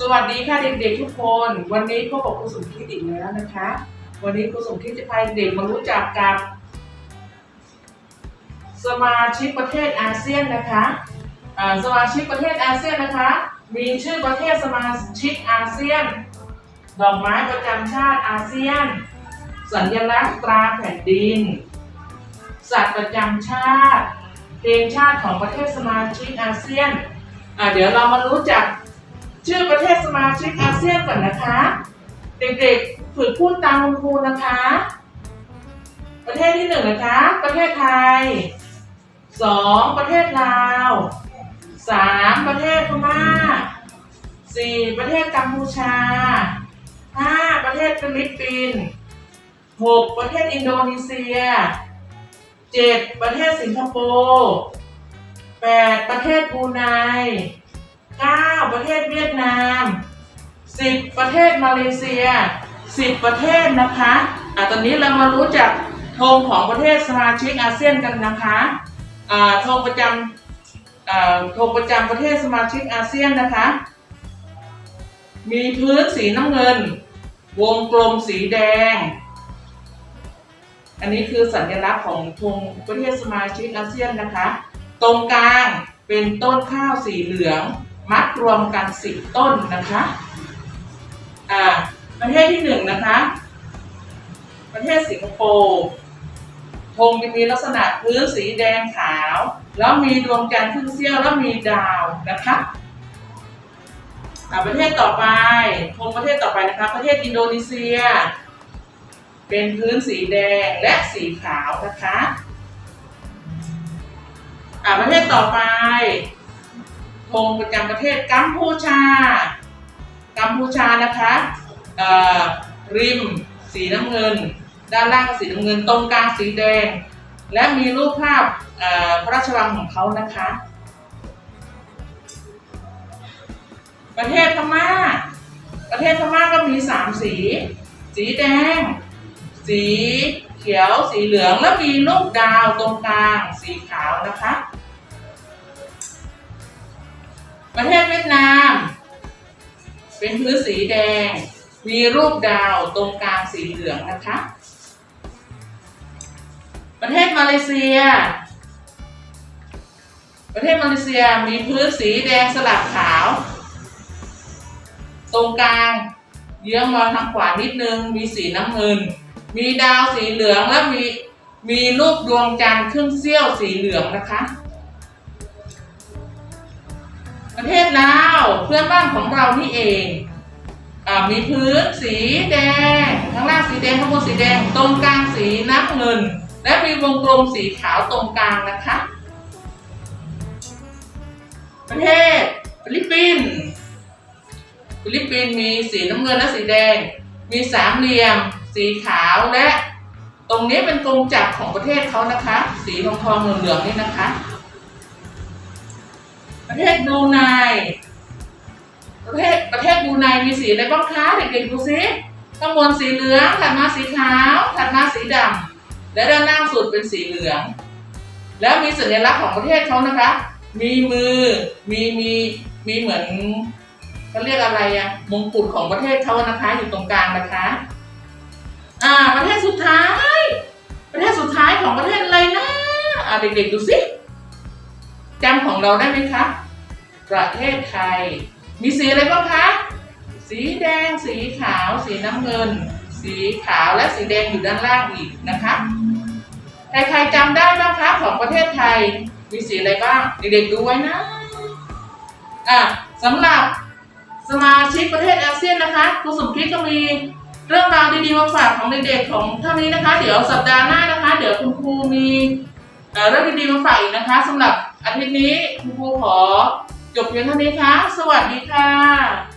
สวัสดีค่ะเด็กๆทุกคน วันนี้พบกับครูสมคิดอีกแล้วนะคะ วันนี้ครูสมคิดจะพาเด็กมารู้จักกับ สมาชิกประเทศอาเซียนนะคะสมาชิกประเทศอาเซียนนะคะ มีชื่อประเทศสมาชิกอาเซียน ดอกไม้ประจำชาติอาเซียน สัญลักษณ์ตราแผ่นดิน สัตว์ประจำชาติเพลงชาติของประเทศสมาชิกอาเซียน เดี๋ยวเรามารู้จัก ชื่อประเทศสมาชิกอาเซียนก่อนนะคะ เด็กๆฝึกพูดตามคุณครูนะคะ ประเทศที่หนึ่งนะคะ ประเทศไทยสองประเทศลาวสามประเทศพม่าสี่ประเทศกัมพูชาห้าประเทศฟิลิปปินส์หกประเทศอินโดนีเซียเจ็ดประเทศสิงคโปร์แปดประเทศบรูไน 9 ประเทศเวียดนาม 10 ประเทศมาเลเซีย 10 ประเทศนะคะอะตอนนี้เรามารู้จักธงของประเทศสมาชิกอาเซียนกันนะคะอ่าธงประจำธงประจำประเทศสมาชิกอาเซียนนะคะ มีพื้นสีน้ำเงิน วงกลมสีแดง อันนี้คือสัญลักษณ์ของธงประเทศสมาชิกอาเซียนนะคะ ตรงกลางเป็นต้นข้าวสีเหลือง มัดรวมกันสิบต้นนะคะอ่าประเทศที่หนึ่งนะคะ ประเทศสิงคโปร์ธงจะมีลักษณะพื้นสีแดงขาว แล้วมีดวงจันทร์ครึ่งเสี้ยวแล้วมีดาวนะคะอ่าประเทศต่อไปธงประเทศต่อไปนะคะ ประเทศอินโดนีเซีย เป็นพื้นสีแดงและสีขาวนะคะอ่าประเทศต่อไป ธงประจำประเทศกัมพูชา กัมพูชานะคะอ่อริมสีน้ำเงิน ด้านล่างสีน้ำเงินตรงกลางสีแดง และมีรูปภาพอ่อพระราชวังของเขานะคะ ประเทศพม่า ประเทศพม่าก็มีสามสี สีแดง สีเขียว สีเหลือง แล้วมีลูกดาวตรงกลางสีขาวนะคะ ดนาม เป็นพื้นสีแดง มีรูปดาวตรงกลางสีเหลืองนะคะ ประเทศมาเลเซีย ประเทศมาเลเซียมีพื้นสีแดงสลับขาว ตรงกลางเยื้องมาทางขวานิดนึง มีสีน้ำเงิน มีดาวสีเหลืองและมีมีรูปดวงจันทร์ครึ่งเสี้ยวสีเหลืองนะคะ ประเทศลาวเพื่อนบ้านของเรานี่เองอมีพื้นสีแดงข้างล่างสีแดงข้างบนสีแดงตรงกลางสีน้ำเงิน และมีวงกลมสีขาวตรงกลางนะคะ ประเทศฟิลิปปินส์ฟิลิปปินส์มีสีน้ำเงินและสีแดง มีสามเหลี่ยม สีขาวและ ตรงนี้เป็นกรงจักรของประเทศเขานะคะ สีทองทองเหลืองๆนี่นะคะ ประเทศบรูไนประเทศประเทศบรูไนมีสีอะไรบ้างคะเด็กๆดูสิข้างบนสีเหลืองถัดมาสีขาวถัดมาสีดำและด้านล่างสุดเป็นสีเหลือง แล้วมีสัญลักษณ์ของประเทศเขานะคะ มีมือมีมีมีเหมือนเขาเรียกอะไรอะมงกุฎของประเทศเขานะคะ อยู่ตรงกลางนะคะ อ่า ประเทศสุดท้าย ประเทศสุดท้ายของประเทศอะไรนะอ่าเด็กๆดูสิ จำของเราได้ไหมคะ ประเทศไทย มีสีอะไรบ้างคะ สีแดง สีขาว สีน้ำเงิน สีขาวและสีแดงอยู่ด้านล่างอีกนะคะ ใครๆจำได้บ้างคะของประเทศไทย มีสีอะไรบ้าง เด็กๆดูไว้นะ อะสำหรับสมาชิกประเทศอาเซียนนะคะครูสมคิดก็มีเรื่องราวดีๆมาฝากของเด็กๆของเท่านี้นะคะ เดี๋ยวสัปดาห์หน้านะคะ เดี๋ยวคุณครูมีเอ่อเรื่องดีๆมาฝากอีกนะคะสำหรับ อาทิตย์นี้คุณครูขอจบเพียงเท่านี้ค่ะ สวัสดีค่ะ